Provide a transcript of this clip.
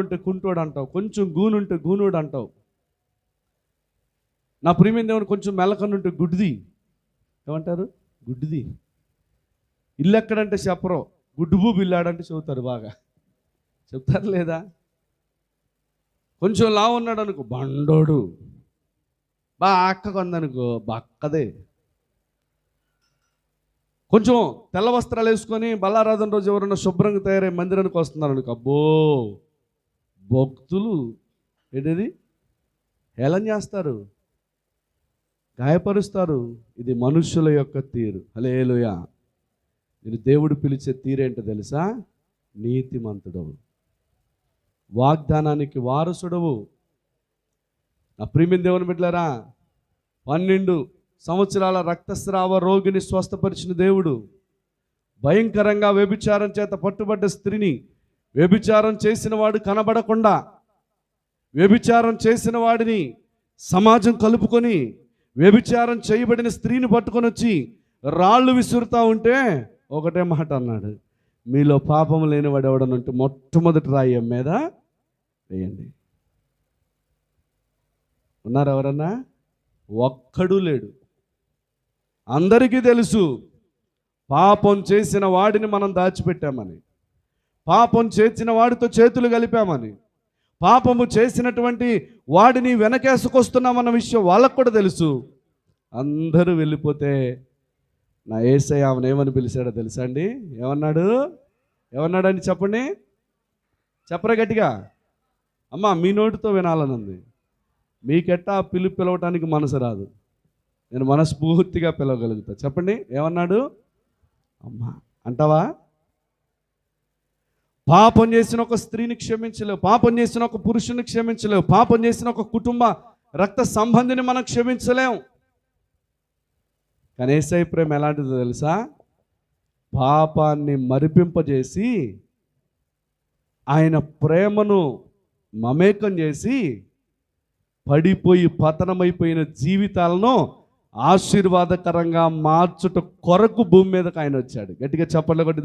ఉంటే కుంటోడు అంటావు కొంచెం గూనుంటే గూనుడు అంటావు నా ప్రియమైన దేవుని కొంచెం మెలకనుంటే గుడ్డిది. ఏమంటారు? గుడ్డిది. ఇల్లు ఎక్కడంటే చెప్పరు గుడ్డుబూ ఇల్లాడంటే చెబుతారు బాగా. చెప్తారు లేదా? కొంచెం లా ఉన్నాడు అనుకో బండోడు. బా అక్క కొందనుకో బక్కదే. కొంచెం తెల్ల వస్త్రాలు వేసుకొని బల్లారాధన రోజు ఎవరైనా శుభ్రంగా తయారై మందిరానికి వస్తున్నారు అనుకో అబ్బో. భక్తులు ఏంటిది? హేళన చేస్తారు. గాయపరుస్తారు. ఇది మనుషుల యొక్క తీరు. హలేలుయా నేను దేవుడు పిలిచే తీరేంటో తెలుసా? నీతిమంతుడవు. వాగ్దానానికి వారసుడవు. నా ప్రియమైన దేవుని బిడ్డలారా పన్నెండు సంవత్సరాల రక్తస్రావ రోగిని స్వస్థపరిచిన దేవుడు భయంకరంగా వ్యభిచారం చేత పట్టుబడ్డ స్త్రీని వ్యభిచారం చేసిన వాడు కనబడకుండా వ్యభిచారం చేసిన వాడిని సమాజం కలుపుకొని వ్యభిచారం చేయబడిన స్త్రీని పట్టుకొని వచ్చి రాళ్ళు విసురుతా ఉంటే ఒకటే మాట అన్నాడు. మీలో పాపం లేనివాడు ఎవడనంటే మొట్టమొదటి రాయి మీద వేయండి. ఉన్నారు ఎవరన్నా? ఒక్కడూ లేడు. అందరికీ తెలుసు పాపం చేసిన వాడిని మనం దాచిపెట్టామని. పాపం చేసిన వాడితో చేతులు కలిపామని. పాపము చేసినటువంటి వాడిని వెనకేసుకొస్తున్నామన్న విషయం వాళ్ళకు కూడా తెలుసు. అందరూ వెళ్ళిపోతే నా ఏసయ్య ఆమెను ఏమని పిలిచాడో తెలుసా అండి? ఏమన్నాడు? ఏమన్నాడని చెప్పండి? చెప్పరా గట్టిగా? అమ్మ మీ నోటితో వినాలని ఉంది. మీకెట్టా ఆ పిలుపు పిలవటానికి మనసు రాదు. నేను మనస్ఫూర్తిగా పిలవగలుగుతా. చెప్పండి ఏమన్నాడు? అమ్మా అంటావా? పాపం చేసిన ఒక స్త్రీని క్షమించలేవు పాపం చేసిన ఒక పురుషుని క్షమించలేవు పాపం చేసిన ఒక కుటుంబ రక్త సంబంధిని మనం క్షమించలేం. కానీ ఏసై ప్రేమ ఎలాంటిదో తెలుసా? పాపాన్ని మరిపింపజేసి ఆయన ప్రేమను మమేకం చేసి పడిపోయి పతనమైపోయిన జీవితాలను ఆశీర్వాదకరంగా మార్చుట కొరకు భూమి మీదకి ఆయన వచ్చాడు. గట్టిగా చెప్పలే కొట్టి